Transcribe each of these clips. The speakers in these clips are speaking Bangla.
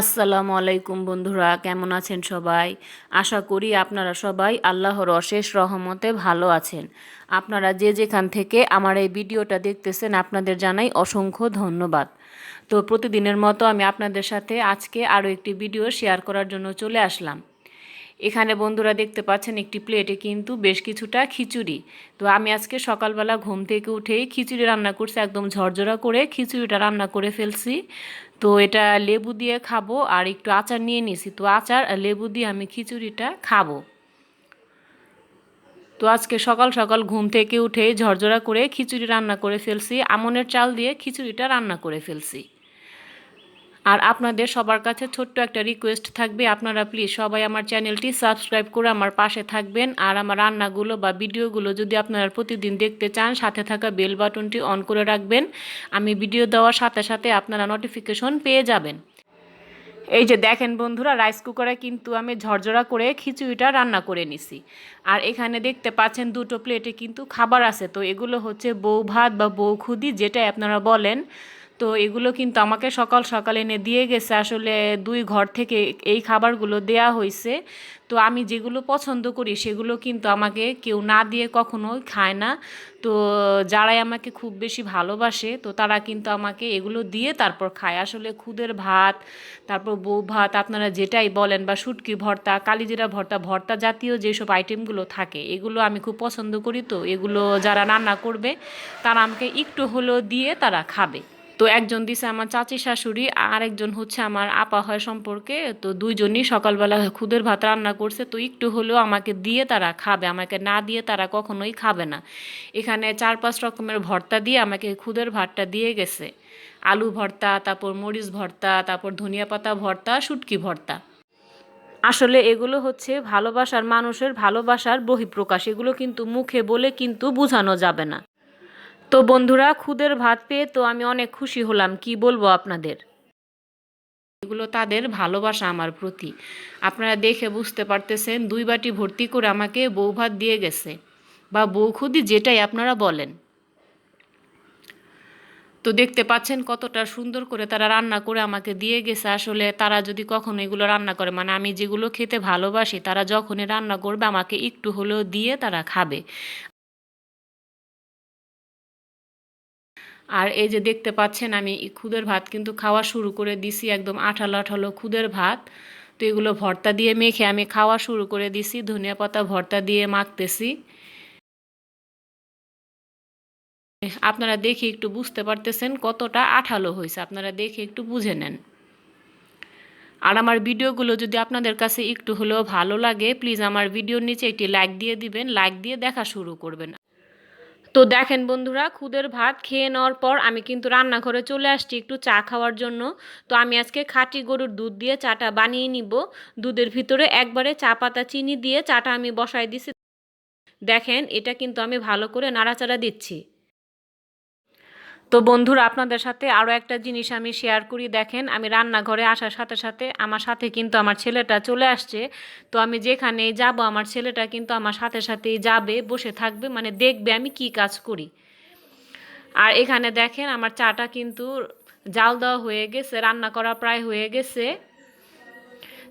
আসসালামু আলাইকুম বন্ধুরা, কেমন আছেন সবাই? আশা করি আপনারা সবাই আল্লাহর অশেষ রহমতে ভালো আছেন। আপনারা যে যেখান থেকে আমার এই ভিডিওটা দেখতেছেন, আপনাদের জানাই অসংখ্য ধন্যবাদ। তো প্রতিদিনের মতো আমি আপনাদের সাথে আজকে আরও একটি ভিডিও শেয়ার করার জন্য চলে আসলাম। এখানে বন্ধুরা দেখতে পাচ্ছেন, একটি প্লেটে কিন্তু বেশ কিছুটা খিচুড়ি। তো আমি আজকে সকালবেলা ঘুম থেকে উঠেই খিচুড়ি রান্না করছি, একদম ঝরঝরা করে খিচুড়িটা রান্না করে ফেলছি। তো এটা লেবু দিয়ে খাব আর একটু আচার নিয়ে নিছি তো আচার আর লেবু দিয়ে আমি খিচুড়িটা খাব। তো আজকে সকাল সকাল ঘুম থেকে উঠে ঝরঝরা করে খিচুড়ি রান্না করে ফেলছি। আমনের চাল দিয়ে খিচুড়িটা রান্না করে ফেলছি। আর আপনাদের সবার কাছে ছোট্ট একটা রিকোয়েস্ট থাকবে। আপনারা প্লিজ সবাই আমার চ্যানেলটি সাবস্ক্রাইব করে আমার পাশে থাকবেন। আর আমার রান্নাগুলো বা ভিডিওগুলো যদি আপনারা প্রতিদিন দেখতে চান, সাথে থাকা বেল বাটনটি অন করে রাখবেন। আমি ভিডিও দেওয়ার সাথে সাথে আপনারা নোটিফিকেশন পেয়ে যাবেন। এই যে দেখেন বন্ধুরা রাইস কুকারে কিন্তু আমি ঝরঝরা করে খিচুড়িটা রান্না করে নিছি। আর এখানে দেখতে পাচ্ছেন দুটো প্লেটে কিন্তু খাবার আছে। তো এগুলো হচ্ছে বউ ভাত বা বউ খুদি যেটাই আপনারা বলেন। তো এগুলো কিন্তু আমাকে সকাল সকাল এনে দিয়ে গেছে। আসলে দুই ঘর থেকে এই খাবারগুলো দেয়া হয়েছে তো আমি যেগুলো পছন্দ করি সেগুলো কিন্তু আমাকে কেউ না দিয়ে কখনো খায় না। তো যারাই আমাকে খুব বেশি ভালোবাসে, তো তারা কিন্তু আমাকে এগুলো দিয়ে তারপর খায়। আসলে খুদের ভাত, তারপর বউ ভাত, আপনারা যেটাই বলেন বা শুটকি ভর্তা, কালিজিরা ভর্তা ভর্তা জাতীয় যেসব আইটেমগুলো থাকে, এগুলো আমি খুব পছন্দ করি। তো এগুলো যারা রান্না করবে, তারা আমাকে একটু হলেও দিয়ে তারা খাবে। তো একজন দিছে আমার চাচি শাশুড়ি, আর একজন হচ্ছে আমার আপা হয় সম্পর্কে। তো দুইজনই সকালবেলা খুদের ভাত রান্না করছে। তো একটু হলেও আমাকে দিয়ে তারা খাবে। আমাকে না দিয়ে তারা কখনোই খাবে না। এখানে চার পাঁচ রকমের ভর্তা দিয়ে আমাকে খুদের ভাতটা দিয়ে গেছে। আলু ভর্তা, তারপর মরিচ ভর্তা, তারপর ধনিয়া পাতা ভর্তা, শুটকি ভর্তা। আসলে এগুলো হচ্ছে ভালোবাসার মানুষের ভালোবাসার বহিঃপ্রকাশ। এগুলো কিন্তু মুখে বলে কিন্তু বোঝানো যাবে না। তো বন্ধুরা, খুদের ভাত পেয়ে তো আমি অনেক খুশি হলাম। কি বলব আপনাদের? এগুলো তাদের ভালোবাসা আমার প্রতি। আপনারা দেখে বুঝতে পারতেছেন, দুই বাটি ভর্তি করে আমাকে বউ ভাত দিয়ে গেছে, বা বউ খুদি যেটাই আপনারা বলেন। তো দেখতে পাচ্ছেন কতটা সুন্দর করে তারা রান্না করে আমাকে দিয়ে গেছে। আসলে তারা যদি কখনো এগুলো রান্না করে মানে আমি যেগুলো খেতে ভালোবাসি, তারা যখনই রান্না করবে, আমাকে একটু হলেও দিয়ে তারা খাবে। আর এই যে দেখতে পাচ্ছেন আমি খুদের ভাত কিন্তু খাওয়া শুরু করে দিছি একদম আঠালো আঠালো খুদের ভাত। তো এগুলো ভর্তা দিয়ে মেখে আমি খাওয়া শুরু করে দিছি, ধনিয়া পাতা ভর্তা দিয়ে মাখতেছি। আপনারা দেখে একটু বুঝতে পারতেছেন কতটা আঠালো হয়েছে, আপনারা দেখে একটু বুঝে নেন। আর আমার ভিডিওগুলো যদি আপনাদের কাছে একটু হলেও ভালো লাগে প্লিজ আমার ভিডিওর নিচে একটি লাইক দিয়ে দিবেন লাইক দিয়ে দেখা শুরু করবেন। তো দেখেন বন্ধুরা, খুদের ভাত খেয়ে নেওয়ার পর আমি কিন্তু রান্নাঘরে চলে আসছি একটু চা খাওয়ার জন্য। তো আমি আজকে খাঁটি গরুর দুধ দিয়ে চাটা বানিয়ে নিব। দুধের ভিতরে একবারে চা পাতা চিনি দিয়ে চাটা আমি বসায় দিছি। দেখেন, এটা কিন্তু আমি ভালো করে নাড়াচাড়া দিচ্ছি। তো বন্ধুরা, আপনাদের সাথে আরও একটা জিনিস আমি শেয়ার করি। দেখেন, আমি রান্নাঘরে আসার সাথে সাথে আমার সাথে কিন্তু আমার ছেলেটা চলে আসছে। তো আমি যেখানে যাব, আমার ছেলেটা কিন্তু আমার সাথে সাথেই যাবে, বসে থাকবে মানে দেখবে আমি কি কাজ করি। আর এখানে দেখেন, আমার চাটা কিন্তু জাল দেওয়া হয়ে গেছে, রান্না করা প্রায় হয়ে গেছে।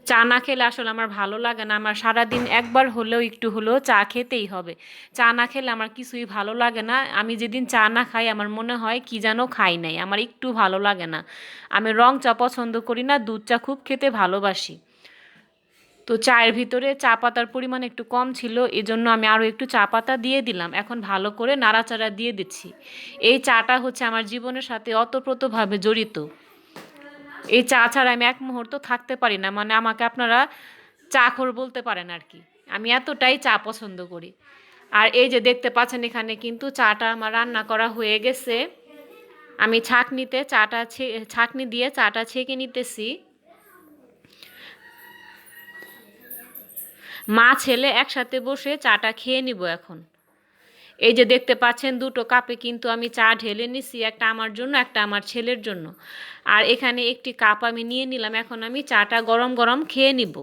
চা না খেলে আসলে আমার ভালো লাগে না। আমার সারাদিন একবার হলেও একটু হলেও চা খেতেই হবে। চা না খেলে আমার কিছুই ভালো লাগে না। আমি যেদিন চা না খাই আমার মনে হয় কি যেন খাই নাই। আমার একটু ভালো লাগে না। আমি রং চা পছন্দ করি না, দুধ চা খুব খেতে ভালোবাসি। তো চায়ের ভিতরে চা পাতার পরিমাণ একটু কম ছিল, এজন্য আমি আরও একটু চা পাতা দিয়ে দিলাম। এখন ভালো করে নাড়াচাড়া দিয়ে দিচ্ছি। এই চাটা হচ্ছে আমার জীবনের সাথে অতপ্রতভাবে জড়িত। এই চা ছাড়া আমি এক মুহূর্ত থাকতে পারি না। মানে আমাকে আপনারা চাখর বলতে পারেন আর কি আমি এতটাই চা পছন্দ করি। আর এই যে দেখতে পাচ্ছেন এখানে কিন্তু চাটা আমার রান্না করা হয়ে গেছে। আমি ছাকনিতে চাটা ছাকনি দিয়ে চাটা ছেঁকে নিতেছি। মা, ছেলে একসাথে বসে চাটা খেয়ে নিব এখন। এই যে দেখতে পাচ্ছেন, দুটো কাপে কিন্তু আমি চা ঢেলে নিছি, একটা আমার জন্য, একটা আমার ছেলের জন্য। আর এখানে একটি কাপ আমি নিয়ে নিলাম, এখন আমি চাটা গরম গরম খেয়ে নিব।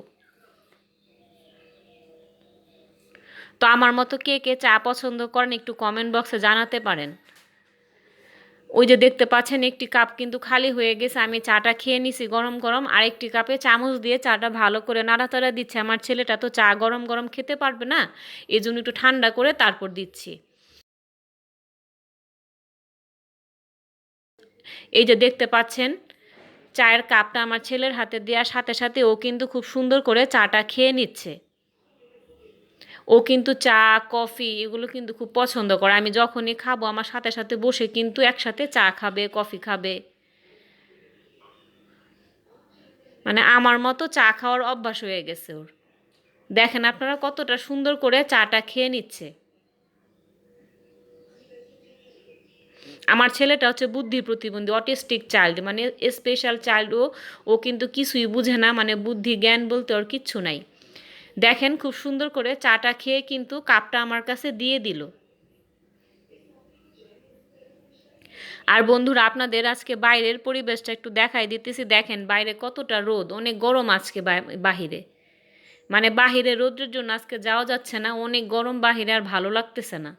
তো আমার মতো কে কে চা পছন্দ করেন, একটু কমেন্ট বক্সে জানাতে পারেন। ওই যে দেখতে পাচ্ছেন, একটি কাপ কিন্তু খালি হয়ে গেছে, আমি চাটা খেয়ে নিছি গরম গরম। আর একটি কাপে চামচ দিয়ে চাটা ভালো করে নাড়াচাড়া দিচ্ছে। আমার ছেলেটা তো চা গরম গরম খেতে পারবে না এই জন্য একটু ঠান্ডা করে তারপর দিচ্ছি। এই যে দেখতে পাচ্ছেন, চায়ের কাপটা আমার ছেলের হাতে দেওয়ার সাথে সাথে ও কিন্তু খুব সুন্দর করে চাটা খেয়ে নিচ্ছে। ও কিন্তু চা, কফি এগুলো কিন্তু খুব পছন্দ করে। আমি যখনই খাব আমার সাথে সাথে বসে কিন্তু একসাথে চা খাবে, কফি খাবে। মানে আমার মতো চা খাওয়ার অভ্যাস হয়ে গেছে ওর। দেখেন আপনারা কতটা সুন্দর করে চাটা খেয়ে নিচ্ছে। আমার ছেলেটা হচ্ছে বুদ্ধি প্রতিবন্ধী অটিস্টিক চাইল্ড মানে স্পেশাল চাইল্ড ও ও কিন্তু কিছুই বুঝে না মানে বুদ্ধি, জ্ঞান বলতে ওর কিচ্ছু নাই। দেখেন খুব সুন্দর করে চাটা খেয়ে কিন্তু কাপটা আমার কাছে দিয়ে দিল। আর বন্ধুরা, আপনাদের আজকে বাইরের পরিবেশটা একটু দেখাই দিতেছি। দেখেন বাইরে কতটা রোদ, অনেক গরম আজকে বাহিরে। মানে বাহিরে রোদের জন্য আজকে যাওয়া যাচ্ছে না, অনেক গরম বাহিরে আর ভালো লাগতেছে না।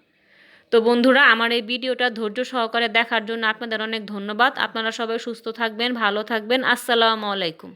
তো বন্ধুরা, আমার এই ভিডিওটা ধৈর্য সহকারে দেখার জন্য আপনাদের অনেক ধন্যবাদ। আপনারা সবাই সুস্থ থাকবেন, ভালো থাকবেন। আসসালামু আলাইকুম।